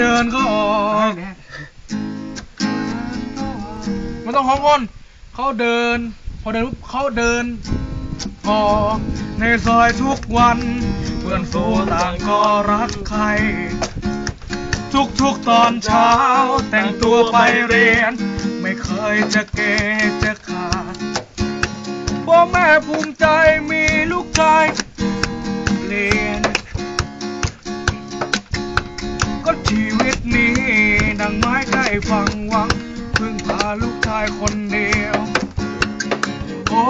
เดินก็ออกมันต้องของคนเขาเดิน พอเดินปุ๊บเขาเดินออกในซอยทุกวันเพื่อนฝูงต่างก็รักใคร ทุกๆตอนเช้า แต่งตัวไปเรียน ไม่เคยจะเกจะขาดพ่อแม่ภูมิใจมีลูกชาย ฟังหวังพึ่งพาลูกชายคนเดียว โอ้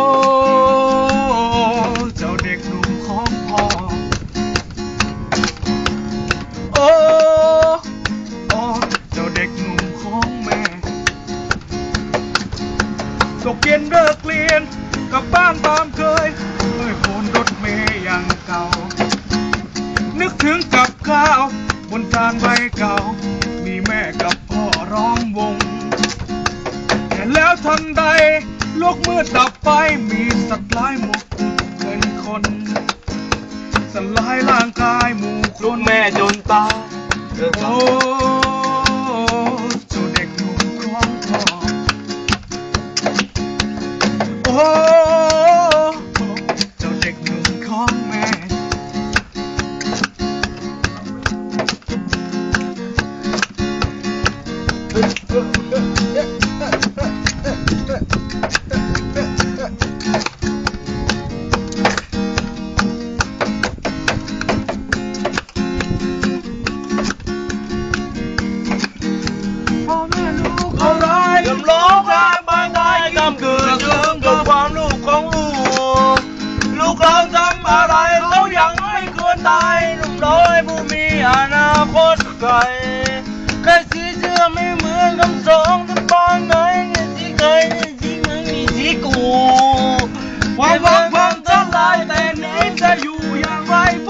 เจ้าเด็กหนุ่มของพ่อ โอ้โอ้เจ้าเด็กหนุ่มของแม่ตกเย็นเลิกเรียนกลับบ้านตามเคยเมื่อโนรถเมย์อย่างเก่า นึกถึงกับข้าว บนจานใบเก่า มีแม่กับ ร้องวง แต่แล้วทันใดโลกมืดดับไปมีสัตว์ร้ายหมกเป็นคน สลายร่างกายหมู่คลูกนแม่จนตายโอ้เจ้าเด็กหนุ่มของพ่อโอ้ กเขาร้ายยำร้องไห้บางได้กำเกือเชื่อมกับความลูกของลูก ลูกเราทำอะไรเขายังไม่ควรตายลูกน้อยผู้มีอนาคตไกลแค่สีเสื้อ นี้จะอ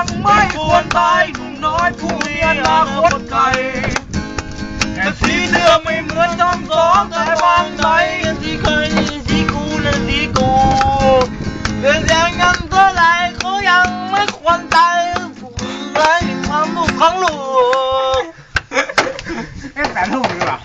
ังไม่ควรตายหนุ่มน้อยผู้มีอนาคตไกลแต่สีเสื้อไม่เหมือนจำลสองแต่บางใจสีเคยสีกูและสีกูเรื่องยังยังเท่าไรเขายังไม่ควรตายผู้ไรความลูกของลูกเอ๊ะแต่ลูกดีกว่า